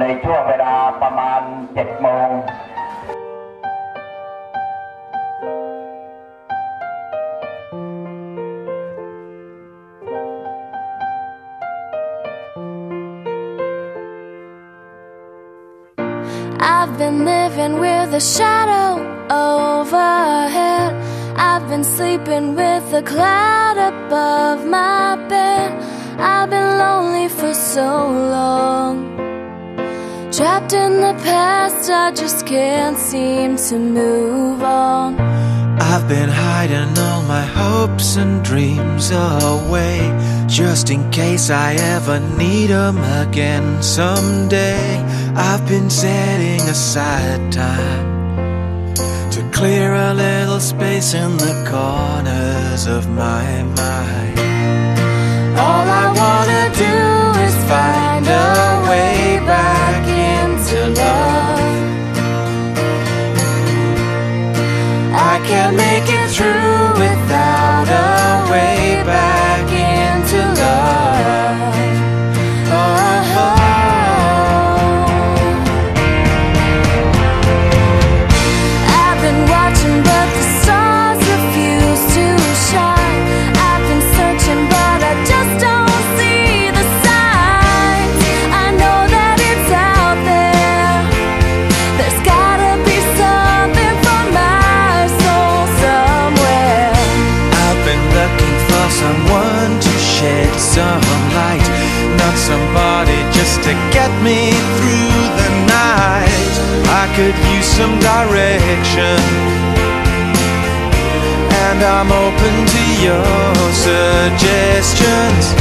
ในช่วงเวลาประมาณ7โมง I've been living with a shadow overhead. I've been sleeping with a cloud above my bed. I've been lonely for so long. Trapped in the past, I just can't seem to move on. I've been hiding all my hopes and dreams away Just in case I ever need 'em again someday. I've been setting aside time To clear a little space in the corners of my mind. All I wanna do is find a way can't make it through without a way back your suggestions.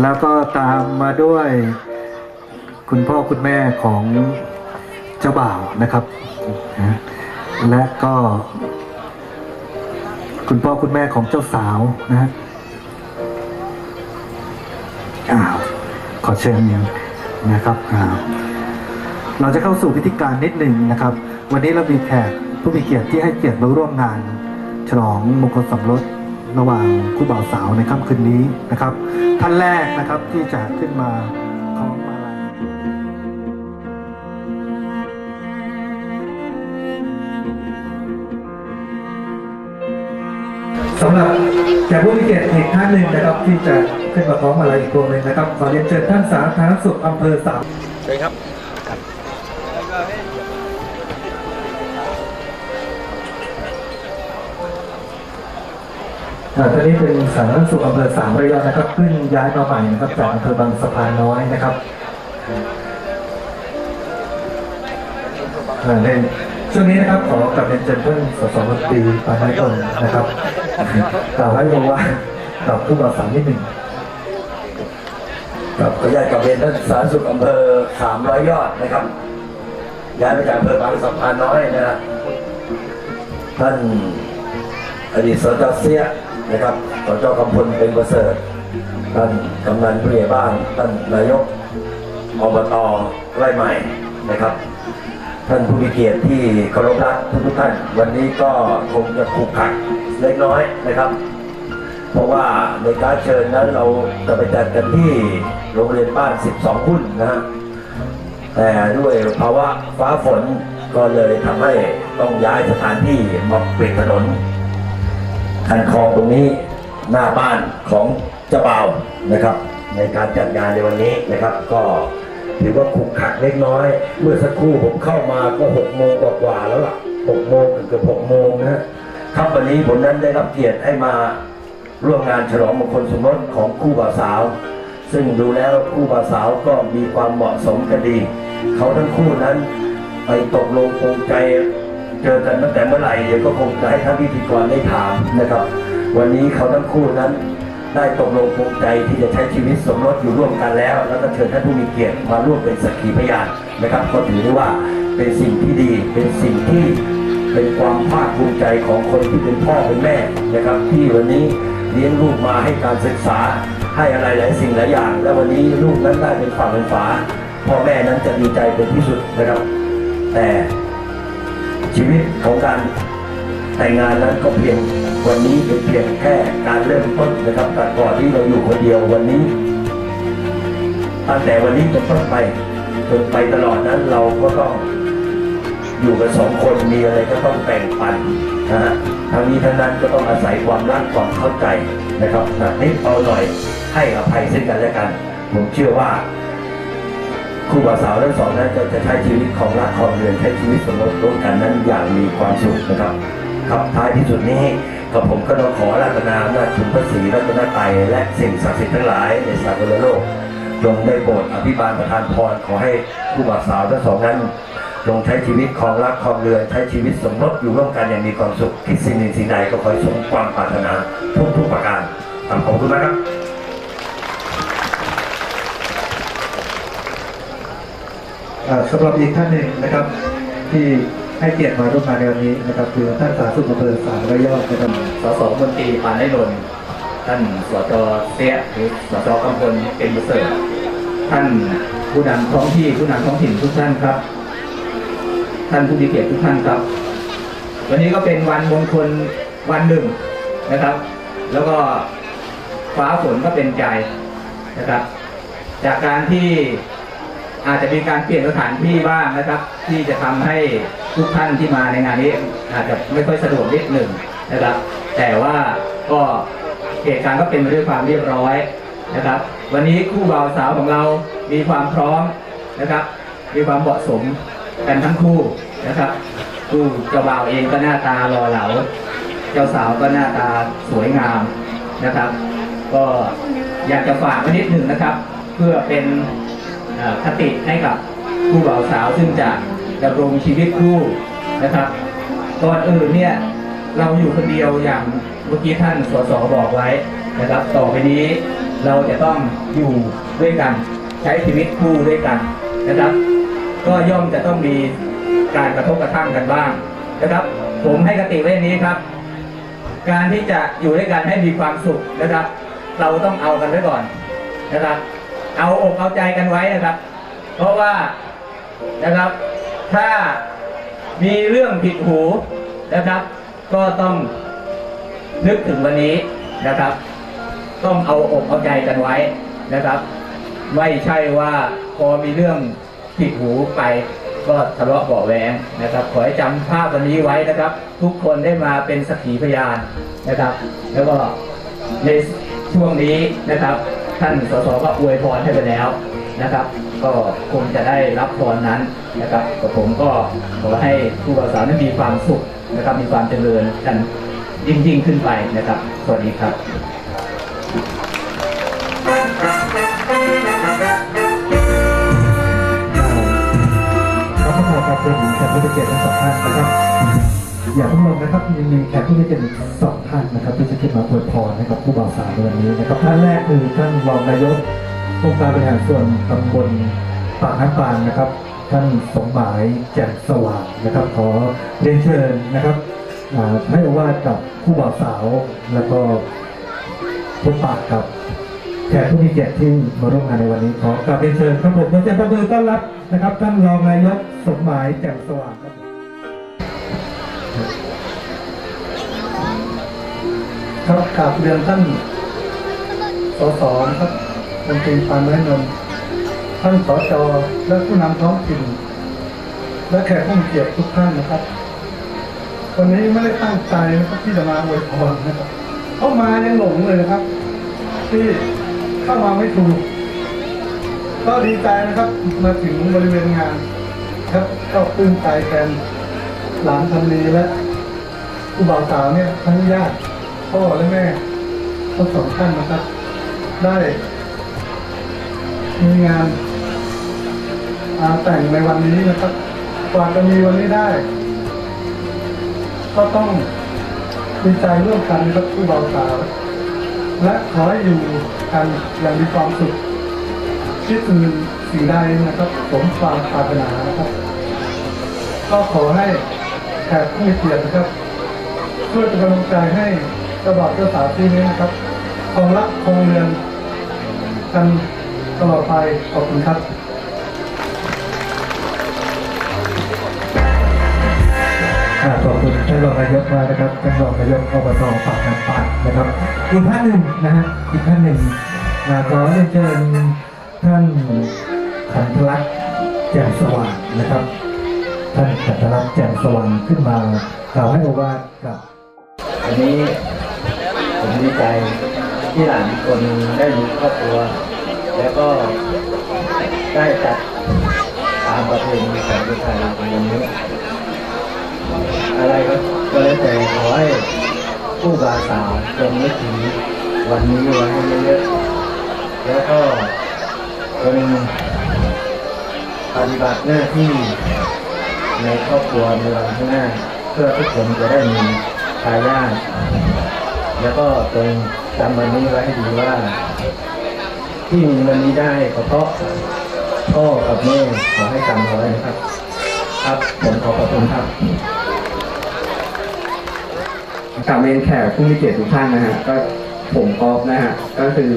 แล้วก็ตามมาด้วยคุณพ่อคุณแม่ของเจ้าบ่าวนะครับ และก็คุณพ่อคุณแม่ของเจ้าสาวนะฮะอ้าวขอเชิญนะครับอ้าวเราจะเข้าสู่พิธีการนิดหนึ่งนะครับ วันนี้เรามีแขกผู้มีเกียรติที่ให้เกียรติมาร่วมงาน ฉลองมงคลสมรสระหว่างคู่บ่าวสาวในค่ำคืนนี้นะครับ ท่านแรกนะครับที่จะขึ้นมาคล้องมาลัยสำหรับแขกผู้มีเกียรติอีกท่านหนึ่งนะครับที่จะขึ้นมาคล้องมาลัยอีกตัวหนึ่งนะครับขอเรียนเชิญท่านสาธารณสุขอำเภอสามเชิญครับ อ่านนี้เป็นสารสุขอำเภอสามระยองนะครับเพิ่งย้ายมาใหม่นะครับจากอำเภอบางสะพานน้อยนะครับอ่าในช่วงนี้นะครับขอกลับเรียนเชิญเพื่อนสสมตีปานไม้ตนนะครับกล่าวให้บอกว่าตอบผู้บาสาวนิดหนึ่งครับขออนุญาตกับเรียนท่านสาธารณสุขอำเภอสามร้อยยอดนะครับย้ายมาจากอำเภอบางสะพานน้อยนะฮะท่านอดีตสจเสีย นะครับสจกำพลเป็นประเสริฐท่านกำนันผู้ใหญ่บ้านท่านนายกอบตไร่ใหม่นะครับ ท่านผู้มีเกียรติที่เคารพรักทุกท่าน วันนี้ก็คงจะผูกขัดเล็กน้อยนะครับ เพราะว่าในการเชิญนั้นเราจะไปจัดกันที่โรงเรียนบ้าน 12 หุ้นนะฮะแต่ด้วยภาวะฟ้าฝนก็เลยทำให้ต้องย้ายสถานที่มาปิดถนน คันคลองตรงนี้หน้าบ้านของเจ้าบ่าวนะครับ ในการจัดงานในวันนี้นะครับ ก็ถือว่าขุกขักเล็กน้อย เมื่อสักครู่ผมเข้ามาก็หกโมงกว่าๆแล้วล่ะหกโมงเกือบหกโมงนะฮะครับวันนี้ผมนั้นได้รับเกียรติให้มาร่วมงานฉลองมงคลสมรสของคู่บ่าวสาว ซึ่งดูแล้วคู่บ่าวสาวก็มีความเหมาะสมกันดี เขาทั้งคู่นั้นไปตกลงปรงใจ เจอกันตั้งแต่เมื่อไหร่เดี๋ยวก็คงจะให้ท่านพิธีกรได้ถามนะครับ วันนี้เขาทั้งคู่นั้น ได้ตกลงปรงใจที่จะใช้ชีวิตสมรสอยู่ร่วมกันแล้ว แล้วก็เชิญท่านผู้มีเกียรติมาร่วมเป็นสักขีพยานนะครับ ก็ถือได้ว่าเป็นสิ่งที่ดีเป็นสิ่งที่เป็นความภาคภูมิใจของคนที่เป็นพ่อเป็นแม่นะครับ ที่วันนี้เลี้ยงลูกมาให้การศึกษาให้อะไรหลายสิ่งหลายอย่าง และวันนี้ลูกนั้นได้เป็นฝั่งเป็นฝาพ่อแม่นั้นจะดีใจเป็นที่สุดนะครับ แต่ ชีวิตของการแต่งงานนั้นก็เพียงวันนี้เป็นเพียงแค่การเริ่มต้นนะครับแต่ก่อนที่เราอยู่คนเดียววันนี้ ตั้งแต่วันนี้เป็นต้นไปจนไปตลอดนั้นเราก็ต้องอยู่กันสองคนมีอะไรก็ต้องแบ่งปันนะฮะทั้งนี้ทั้งนั้นก็ต้องอาศัยความรักความเข้าใจนะครับนักนิดเอาหน่อยให้อภัยซึ่งกันและกัน ผมเชื่อว่า คู่บ่าวสาวทั้งสองนั้นจะใช้ชีวิตของรักของเรือนใช้ชีวิตสมรสร่วมกันนั้นอย่างมีความสุขนะครับครับท้ายที่สุดนี้กับผมก็ต้องขอรัตนาอำนาจคุณพระศรีรัตนตรัยและสิ่งศักดิ์สิทธิ์ทั้งหลายในสากลโลกจงได้โปรดอภิบาลประทานพรขอให้คู่บ่าวสาวทั้งสองนั้นจงใช้ชีวิตของรักของเรือนใช้ชีวิตสมรสอยู่ร่วมกันอย่างมีความสุขคิดสิ่งหนึ่งสิ่งใดก็ขอให้สมความปรารถนาทุกทุกๆประการขอบคุณมากครับ สำหรับอีกท่านหนึ่งนะครับ ที่ให้เกียรติมาร่วมงานในวันนี้นะครับ คือท่านสาธารณสุขอำเภอสามระยอดนะครับสสมนตรีปานได้นนท์ท่านสจเสียหรือสจกำพลเป็นประเสริท่านผู้นำท้องที่ผู้นำท้องถิ่นทุกท่านครับ ท่านผู้มีเกียรติทุกท่านครับ วันนี้ก็เป็นวันมงคลวันหนึ่งนะครับ แล้วก็ฟ้าฝนก็เป็นใจนะครับ จากการที่ อาจจะมีการเปลี่ยนสถานที่บ้างนะครับ ที่จะทำให้ทุกท่านที่มาในงานนี้ อาจจะไม่ค่อยสะดวกนิดหนึ่งนะครับ แต่ว่าก็เหตุการณ์ก็เป็นไปด้วยความเรียบร้อยนะครับ วันนี้คู่บ่าวสาวของเรามีความพร้อมนะครับ มีความเหมาะสมกันทั้งคู่นะครับคู่เจ้าบ่าวเองก็หน้าตาหล่อเหลา เจ้าสาวก็หน้าตาสวยงามนะครับ ก็อยากจะฝากไว้นิดหนึ่งนะครับ เพื่อเป็น คติให้กับคู่บ่าวสาวซึ่งจะดำรงชีวิตคู่นะครับก่อนอื่นเนี่ยเราอยู่คนเดียวอย่างเมื่อกี้ท่านสสบอกไว้นะครับ ต่อไปนี้เราจะต้องอยู่ด้วยกันใช้ชีวิตคู่ด้วยกันนะครับ ก็ย่อมจะต้องมีการกระทบกระทั่งกันบ้างนะครับ ผมให้กติไว้อย่างนี้ครับ การที่จะอยู่ด้วยกันให้มีความสุขนะครับ เราต้องเอากันไว้ก่อนนะครับ เอาอกเอาใจกันไว้นะครับ เพราะว่านะครับถ้ามีเรื่องผิดหูนะครับ ก็ต้องนึกถึงวันนี้นะครับ ต้องเอาอกเอาใจกันไว้นะครับ ไม่ใช่ว่าพอมีเรื่องผิดหูไปก็ทะเลาะเบาแวงนะครับ ขอให้จำภาพวันนี้ไว้นะครับ ทุกคนได้มาเป็นสักขีพยานนะครับ แล้วก็ในช่วงนี้นะครับ ท่านสสก็อวยพรให้ไปแล้วนะครับ ก็คงจะได้รับพรนั้นนะครับกับผมก็ขอให้ผู้บ่าวสาวนั้มีความสุขนะครับ มีความเจริญกันยิ่งยิ่งขึ้นไปนะครับ สวัสดีครับขอบคุณครับเป็นแขกผู้มีเกียรติทั้งสองท่านนะครับ อย่าเพิ่งลงนะครับยังมีแขกผู้มีเกียรติอีกสอง ท่านนะครับที่จะขึ้นมาอวยพรให้กับผู้บ่าวสาวในวันนี้นะครับท่านแรกคือท่านรองนายกองค์การบริหารส่วนตำบลปากน้ำปานนะครับ ท่านสมหมายแจ่มสว่างนะครับ ขอเรียนเชิญนะครับให้โอวาทกับผู้บ่าวสาวแล้วก็พบปากกับแขกผู้มีเกียรติที่มาร่วมงานในวันนี้ขอกราบเรียนเชิญครับผมขอเสียงปรบมือต้อนรับนะครับ ท่านรองนายกสมหมายแจ่มสว่างครับ ครับกราบเรียนท่านสสนะครับมนตรีปานไม้นนท์ท่านสจและผู้นำท้องถิ่น และแขกผู้เกียรติทุกท่านนะครับ วันนี้ไม่ได้ตั้งใจนะครับที่จะมาอวยพรนะครับเข้ามายังหลงเลยนะครับ ที่เข้ามาไม่ถูก ก็ดีใจนะครับมาถึงบริเวณงาน ครับก็ปลื้มใจแทนหลานทำดีและผู้บ่าวสาวเนี่ยทั้งญาติ พ่อและแม่ทั้งสองท่านนะครับ ได้มีงานอาแต่งในวันนี้นะครับกว่าจะมีวันนี้ได้ ก็ต้องดีใจร่วมกันนะครับผู้บ่าวสาวและขอให้อยู่กันอย่างมีความสุขคิดถึงสิ่งใดนะครับสมความปรารถนานะครับ ก็ขอให้แขกผู้มีเกียรตินะครับช่วยเป็นกำลังใจให้ เจ้าบ่าวเจ้าสาวที่นี้นะครับคงรักคงเรือนกันตลอดไปขอบคุณครับขอบคุณท่านรองนายกมากนะครับท่านรองนายกอบตปากน้ำปาดนะครับ อีกท่านหนึ่งนะฮะอีกท่านหนึ่งอ่าขอเรียนเชิญท่านขันธลักษณ์แจ่มสว่างนะครับ ท่านขันธลักษณ์แจ่มสว่างขึ้นมากล่าวให้โอวาทกับวันนี้ ผมดีใจที่หลานทุกคนได้มีครอบครัว แล้วก็ได้จัดตามประเพณีของคนไทยในวันนี้อะไรก็แล้วแต่ขอให้ผู้บาสาวจงนึกถึงวันนี้ไว้ให้เยอะๆแล้วก็จงปฏิบัติหน้าที่ในครอบครัวในวันข้างหน้า เพื่อทุกคนจะได้มีทายาท แล้วก็จงจำวันนี้ไว้ให้ดีว่า ที่มีวันนี้ได้ก็เพราะพ่อกับแม่ขอให้จำเอาไว้นะครับ ครับผมขอขอบคุณครับกับเมนแขกผู้มีเกียรติทุกท่านนะฮะก็ผมกอฟนะฮะก็คือ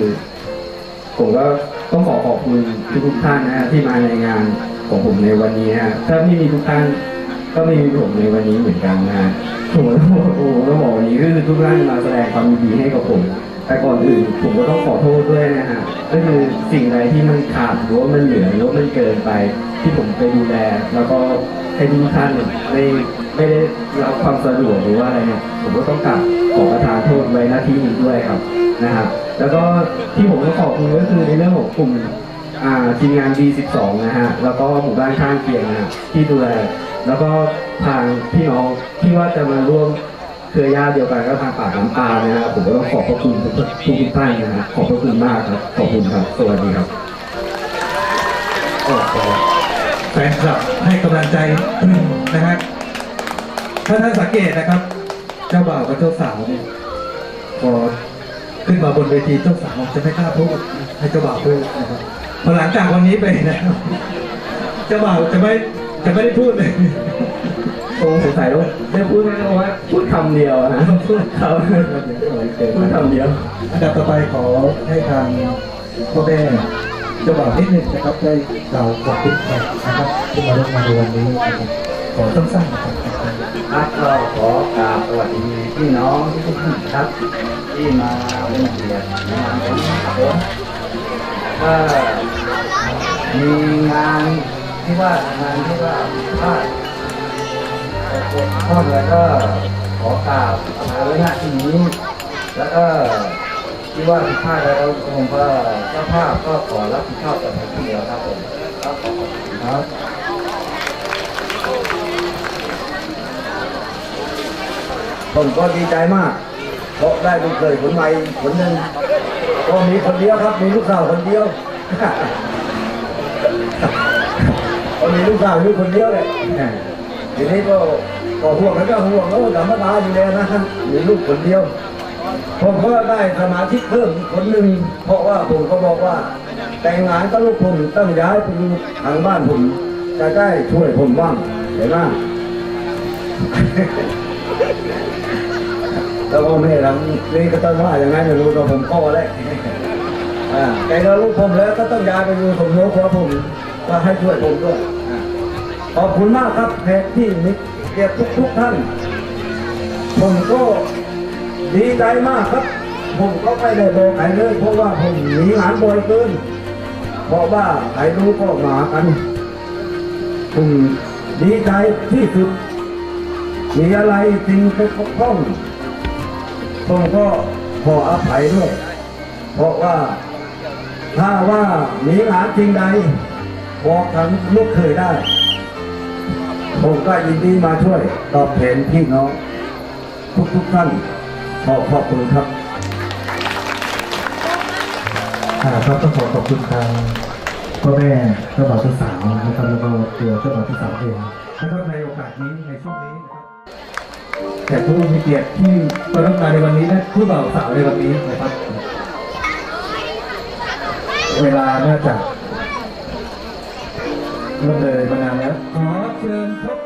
ผมก็ต้องขอขอบคุณทุกๆท่านนะฮะที่มาในงานของผมในวันนี้ฮะถ้าไม่มีทุกท่านก็ไม่มีผมในวันนี้เหมือนกันนะฮะ ผมต้องบอกโอ้โหต้องบอกวันนี้คือทุกท่านมาแสดงความยินดีให้กับผม แต่ก่อนอื่นผมก็ต้องขอโทษด้วยนะฮะก็คือสิ่งใดที่มันขาดหรือว่ามันเหลือหรือว่ามันเกินไป ที่ผมไปดูแล แล้วก็ให้ทุกท่านไม่ไม่ได้รับความสะดวกหรือว่าอะไรเนี่ยผมก็ต้องกลับขอประทานโทษไว้หน้าที่นี้ด้วยครับนะครับแล้วก็ที่ผมต้องขอบคุณก็คือในเรื่องของกลุ่ม ทีมงาน B12 นะฮะ แล้วก็หมู่บ้านข้างเคียงนะที่ดูแล แล้วก็ทางพี่น้องที่ว่าจะมาร่วมเครือญาติเดียวกันก็ทางปากน้ำปลานะฮะผมก็ต้องขอบพระคุณทุกทุกท่านนะฮะขอบพระคุณมากครับ ขอบคุณครับ สวัสดีครับแฟนคลับให้กำลังใจนะฮะถ้าท่านสังเกตนะครับ เจ้าบ่าวกับเจ้าสาวเนี่ยพอขึ้นมาบนเวทีเจ้าสาวจะไม่กล้าพูดให้เจ้าบ่าวพูดนะครับ หลังจากวันนี้ไปแล้วเจ้าบ่าวจะไม่จะไม่ได้พูดเลยโอ้สงสัยว่าได้พูดไหมว่าพูดคำเดียวอะนะพูดคำพูดคำเดียว อันดับต่อไปขอให้ทางพ่อแม่เจ้าบ่าวนิดหนึ่งนะครับได้กล่าวขอบคุณแขกนะครับที่มาร่วมงานในวันนี้นะครับขอสั้นๆนะครับครับก็ขอกราบสวัสดีพี่น้องทุกท่านครับ ที่มาเล่นเกียรติในงานของผมก็ มีงานที่ว่างานที่ว่าพลาดข้อแล้วก็ขอกราบมาไว้หน้าที่นี้ แล้วก็ที่ว่าผิดพลาดแล้วผมก็เจ้าภาพก็ขอรับผิดชอบแต่เพียงเดียวครับผมครับครับผมก็ดีใจมากเพราะได้ลูกเคยคนใหม่คนหนึ่งก็มีคนเดียวครับมีลูกสาวคนเดียว มีลูกสาวอยู่คนเดียวเลยทีนี้ก็ก็ห่วงแล้วก็ห่วงแล้วธรรมดาอยู่แล้วนะมีลูกคนเดียว ผมก็ได้สมาชิกเพิ่มอีกคนหนึ่งเพราะว่าผมก็บอกว่า แต่งงานก็ลูกผมต้องย้ายไปอยู่ทางบ้านผมจะได้ช่วยผมบ้างเห็นไหมแล้วก็ไม่ทำนี่ก็ต้องว่าอย่างนั้นไม่รู้ตัวผมก็แล้วอ่าแต่เราลูกผมแล้วก็ต้องย้ายไปอยู่สมโนครัวผมก็ให้ช่วยผมด้วยอ่า ขอบคุณมากครับแขกที่มิเกียรติทุกทุกๆท่าน ผมก็ดีใจมากครับ ผมก็ไม่ได้บอกใครเลย เพราะว่าผมหนีงานบ่อยเกินเพราะว่าใครรู้ก็มากันผมดีใจที่สุด มีอะไรสิ่งไปปกป้องผมก็ขออภัยด้วย เพราะว่าถ้าว่ามีหลานจริงใดบอกทางลูกเคยได้ ผมก็ยินดีมาช่วยตอบแทนพี่น้อง ทุกทุกๆท่านขอขอบคุณครับอ่าครับต้องขอขอบคุณทางพ่อแม่เจ้าบ่าวเจ้าสาวนะครับแล้วก็ตัวเจ้าบ่าวเจ้าสาวเองนะครับในโอกาสนี้ในช่วงนี้นะครับแขกผู้มีเกียรติที่มาร่วมงานในวันนี้และผู้บ่าวสาวในวันนี้นะครับ เวลาน่าจะเริ่มเลยมานานแล้ว Thank you.